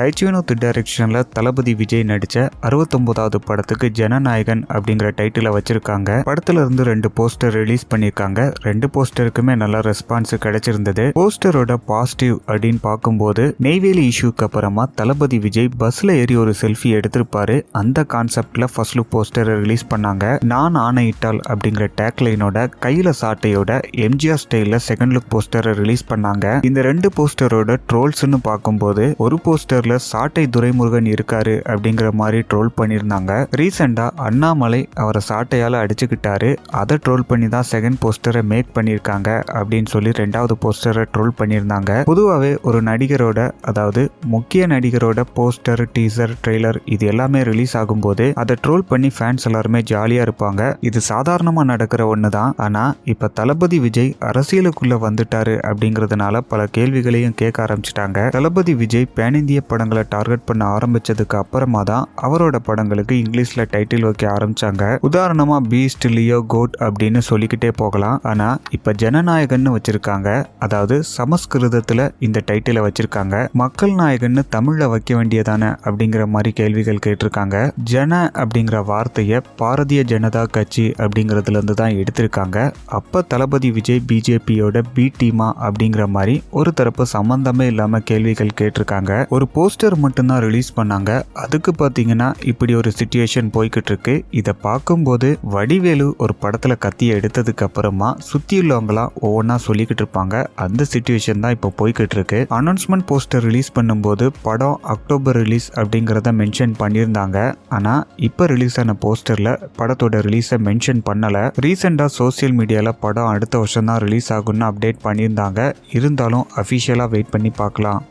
டைச்சிவனோத் டைரக்ஷனில் தளபதி விஜய் நடித்த அறுபத்தொம்போதாவது படத்துக்கு ஜனநாயகன் அப்படிங்கிற டைட்டிலை வச்சிருக்காங்க. படத்துல இருந்து ரெண்டு போஸ்டர் ரிலீஸ் பண்ணியிருக்காங்க. ரெண்டு போஸ்டருக்குமே நல்ல ரெஸ்பான்ஸ் கிடைச்சிருந்தது. போஸ்டரோட பாசிட்டிவ் அப்படின்னு பார்க்கும்போது நெய்வேலி இஷ்யூக்கு அப்புறமா தளபதி விஜய் பஸ்ல ஏறி ஒரு செல்ஃபி எடுத்திருப்பாரு. அந்த கான்செப்ட்ல ஃபர்ஸ்ட் லுக் போஸ்டரை ரிலீஸ் பண்ணாங்க. நான் ஆணையிட்டால் அப்படிங்கிற டேக்லைனோட கையில சாட்டையோட எம்ஜிஆர் ஸ்டைல்ல செகண்ட் லுக் போஸ்டரை ரிலீஸ் பண்ணாங்க. இந்த ரெண்டு போஸ்டரோட ட்ரோல்ஸ்னு பார்க்கும்போது ஒரு போஸ்டர் போஸ்டர்ல சாட்டை துரைமுருகன் இருக்காரு அப்படிங்கிற மாதிரி ட்ரோல் பண்ணியிருந்தாங்க. ரீசெண்டா அண்ணாமலை அவரை சாட்டையால அடிச்சுக்கிட்டாரு. அதை ட்ரோல் பண்ணி தான் செகண்ட் போஸ்டரை மேக் பண்ணியிருக்காங்க அப்படின்னு சொல்லி ரெண்டாவது போஸ்டரை ட்ரோல் பண்ணியிருந்தாங்க. பொதுவாகவே ஒரு நடிகரோட அதாவது முக்கிய நடிகரோட போஸ்டர் டீசர் ட்ரெய்லர் இது எல்லாமே ரிலீஸ் ஆகும்போது அதை ட்ரோல் பண்ணி ஃபேன்ஸ் எல்லாருமே ஜாலியாக இருப்பாங்க. இது சாதாரணமாக நடக்கிற ஒன்று தான். ஆனால் இப்போ தளபதி விஜய் அரசியலுக்குள்ள வந்துட்டாரு அப்படிங்கிறதுனால பல கேள்விகளையும் கேட்க ஆரம்பிச்சிட்டாங்க. தளபதி விஜய் பேனிந்திய படங்களை டார்கெட் பண்ண ஆரம்பிச்சதுக்கு அப்புறமா தான் அவரோட படங்களுக்கு இங்கிலீஷ்ல டைட்டில் வைக்க ஆரம்பிச்சாங்க. உதாரணமா பீஸ்ட் லியோ கோட் அப்படின்னு சொல்லிக்கிட்டே போகலாம். ஆனா இப்ப ஜனநாயகன்னு வச்சிருக்காங்க. அதாவது சமஸ்கிருதத்துல இந்த டைட்டிலை வச்சிருக்காங்க. மக்கள் நாயகன்னு தமிழ்ல வைக்க வேண்டியதானே அப்படிங்கிற மாதிரி கேள்விகள் கேட்டிருக்காங்க. ஜன அப்படிங்கிற வார்த்தையை பாரதிய ஜனதா கட்சி அப்படிங்கிறதுலேருந்து தான் எடுத்திருக்காங்க. அப்ப தளபதி விஜய் பிஜேபியோட பி டீமா அப்படிங்கிற மாதிரி ஒரு தரப்பு சம்பந்தமே இல்லாம கேள்விகள் கேட்டிருக்காங்க. ஒரு போஸ்டர் மட்டும்தான் ரிலீஸ் பண்ணாங்க. அதுக்கு பார்த்தீங்கன்னா இப்படி ஒரு சுச்சுவேஷன் போய்கிட்டு இருக்கு இதை பார்க்கும்போது வடிவேலு ஒரு படத்தில் கத்தி எடுத்ததுக்கு அப்புறமா சுத்தி உள்ளவங்களாம் ஒவ்வொன்றா சொல்லிக்கிட்டு இருப்பாங்க. அந்த சுச்சுவேஷன் தான் இப்போ போய்கிட்டு இருக்கு அனௌன்ஸ்மெண்ட் போஸ்டர் ரிலீஸ் பண்ணும்போது படம் அக்டோபர் ரிலீஸ் அப்படிங்கிறத மென்ஷன் பண்ணியிருந்தாங்க. ஆனால் இப்போ ரிலீஸ் ஆன போஸ்டரில் படத்தோட ரிலீஸை மென்ஷன் பண்ணலை. ரீசெண்டாக சோசியல் மீடியாவில் படம் அடுத்த வருஷம் தான் ரிலீஸ் ஆகும்னு அப்டேட் பண்ணியிருந்தாங்க. இருந்தாலும் அஃபிஷியலாக வெயிட் பண்ணி பார்க்கலாம்.